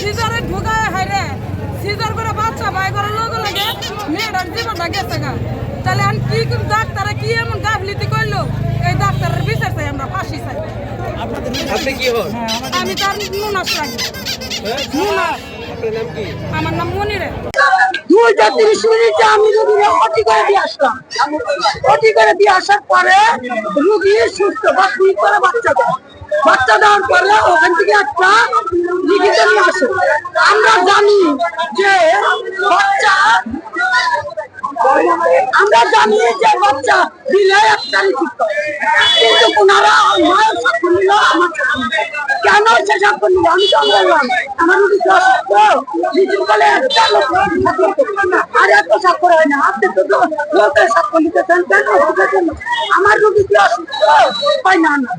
সিজারে ঢুকায় হাইরে সিজার করে বাচ্চা ভাই করার লগে লাগে মেয়েটার জীবনটা গেছে গা। তাহলে আমি কি ডাক্তারে কি এমন গাফলিতি করল এই ডাক্তারের বিচার চাই আমরা ফাঁসি চাই। আপনি কি হন? আমি তার নুনাস লাগি নুনাস আপনার নাম কি? আমার নাম মনিরে। দুইটা তিরিশ মিনিটে আমি রুগীকে অটি করে দিয়ে আসলাম অটি করে দিয়ে আসার পরে রুগী সুস্থ বা করে বাচ্চা দেয়। বাচ্চা দেওয়ার পরে ওখান থেকে একটা আমরা জানি যে বাচ্চা আমরা জানি যে বাচ্চা দিলে একটা লিখিত কিন্তু ওনারা মায়ের সাক্ষ্য নিল আমার কেন সে সাক্ষ্য আমি তো বললাম আমার রুগী তো অসুস্থ বলে একটা লোক। আর এত সাক্ষ্য হয় না আপনি তো লোকের সাক্ষ্য নিতেছেন কেন বুঝেছেন না? আমার রুগী কি অসুস্থ হয় না না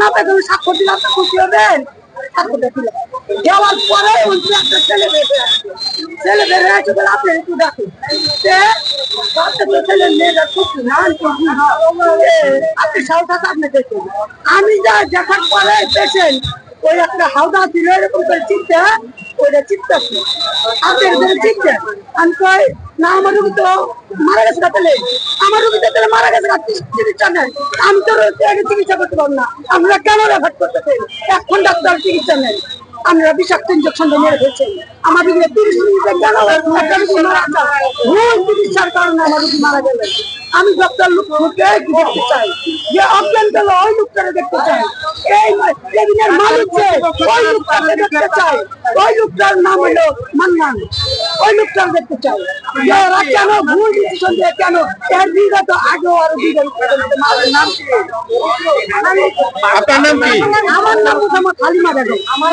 না পেলে সাক্ষ্য দিলে আপনি খুশি হবেন দেওয়ার পরে একটা ছেলে আসছে ছেলে বেড়ে বলে, আপনি একটু ডাকুন সে আপনি আমি যা দেখার পরে পেশেন্ট ওই একটা হাওদা দিল এরকম করে চিন্তা ওইটা চিন্তা আপনি চিন্তা আমি না, আমার রুগী তো মারা গেছে কাতালে আমার রুগী তো মারা গেছে চিকিৎসা নেই। আমি তো আগে চিকিৎসা করতে পারব না। আমরা কেন রেফার করতেছেন এখন ডাক্তার চিকিৎসা নেই। আমরা বিষাক্ত ইঞ্জেকশন মেরে ফেলছি। আমার রুগী তিরিশ মিনিটে কেন চিকিৎসার কারণে আমার রুগী মারা গেলেন আমি ডক্টর লোককে দেখতে চাই। যে অজ্ঞান গেল ওই লোকটাকে দেখতে চাই। এই কেবিনের মালিক যে ওই লোকটাকে দেখতে চাই। ওই লোকটার নাম হলো মান্নান। ওই লোকটাকে দেখতে চাই। যে ওরা কেন ভুল ডিসিশন দিয়ে কেন এর বিগত আগেও আরও নাম কি? আপনার নাম কি? আমার নাম মোহাম্মদ হালিমা বেগম। আমার